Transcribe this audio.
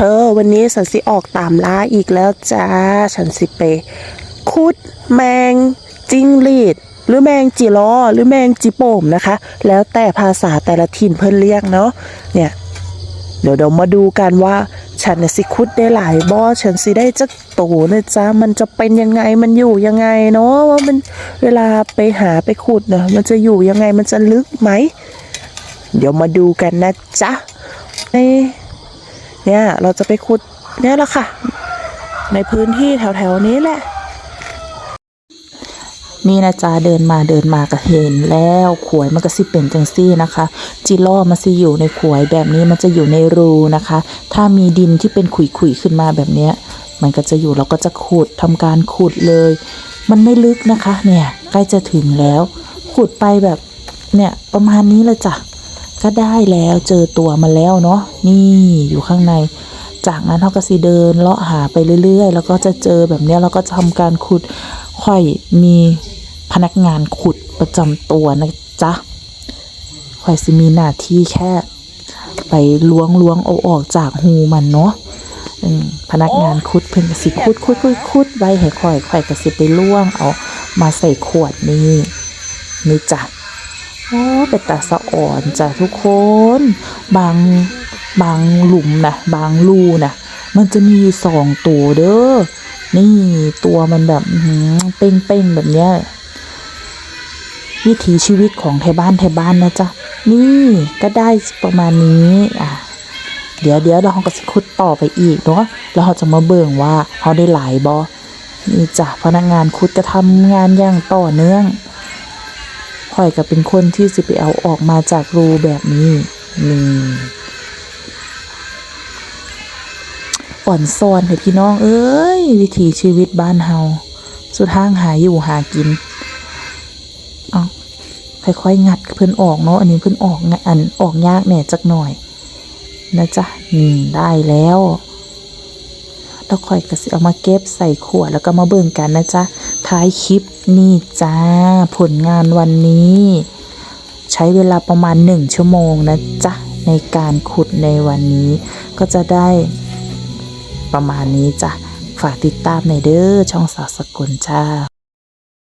เธอวันนี้ฉันสิออกตามล่าอีกแล้วจ้า ฉันสิไปคุดแมงจิ้งหรีด หรือแมงจีล้อหรือแมงจีโป่มนะคะ แล้วแต่ภาษาแต่ละถิ่นเพิ่นเรียกเนาะเนี่ยเดี๋ยวเรามาดูกันว่าฉันสิคุดได้หลายบ่ฉันสิได้จักโตนะจ๊ะมันจะเป็นยังไงมันอยู่ยังไงเนาะว่ามันเวลาไปหาไปขุดเนาะมันจะอยู่ยังไงมันจะลึกไหม เดี๋ยวมาดูกันนะจ๊ะใน เนี่ยเราจะไปขุดเนี่ยแหละค่ะ ในพื้นที่แถวๆนี้แหละ นี่นะจ๊ะเดินมาเดินมาก็เห็นแล้วขวยมันก็สิเป็นจังซี่นะคะ จิล่อมันสิอยู่ในขวยแบบนี้มันจะอยู่ในรูนะคะ ถ้ามีดินที่เป็นขุยๆขึ้นมาแบบเนี้ยมันก็จะอยู่เราก็จะขุดทำการขุดเลย มันไม่ลึกนะคะ เนี่ยใกล้จะถึงแล้ว ขุดไปแบบเนี่ยประมาณนี้เลยจ้ะ ก็ได้แล้วเจอตัวมาแล้วเนาะนี่อยู่ข้างใน จากนั้นเขาก็สิเดินเลาะหาไปเรื่อยๆ แล้วก็จะเจอแบบนี้ยเราก็จะทำการขุดค่อยมีพนักงานขุดประจำตัวนะจ๊ะค่อยสิมีหน้าที่แค่ ไปล้วงล้วงเอาออกจากหูมันเนาะพนักงานขุดเพิ่นกสิขุดขุดขุดขุดไว้ให้ค่อยค่อยกสิไปล้วงเอามาใส่ขวดนี่นี่จ้ะ โอ้เป็นตาสะอ่อนจ้ะทุกคน บางบางหลุมนะบางรูนะมันจะมีสองตัวเด้อนี่ตัวมันแบบเป้งๆแบบเนี้ยวิถีชีวิตของไทยบ้านไทยบ้านนะจ๊ะนี่ก็ได้ประมาณนี้อะเดี๋ยวเดี๋ยวเราก็จะคุดต่อไปอีกเนาะแล้วเราจะมาเบิ่งว่าเขาได้หลายบอนี่จ้ะพนักงานคุดก็ทำงานอย่างต่อเนื่อง ข่อยก็เป็นคนที่สิไปเอาออกมาจากรูแบบนี้นี่อ่อนซอนเถอะพี่น้อง เอ้ย วิถีชีวิตบ้านเฮาสุดทางหาอยู่หากินเอาค่อยๆงัดเพิ่นออกเนาะอันนี้เพิ่นออกงอันออกยากแหน่จักหน่อยนะจ๊ะนี่ได้แล้วแล้วค่อยก็สิเอามาเก็บใส่ขวดแล้วก็มาเบิ่งกันนะจ๊ะท้ายคลิป นี่จ้า ผลงานวันนี้ ใช้เวลาประมาณหนึ่งชั่วโมงนะจ๊ะ ในการขุดในวันนี้ ก็จะได้ประมาณนี้จ้ะ ฝากติดตามในเด้อช่องสาวสกุลจ้า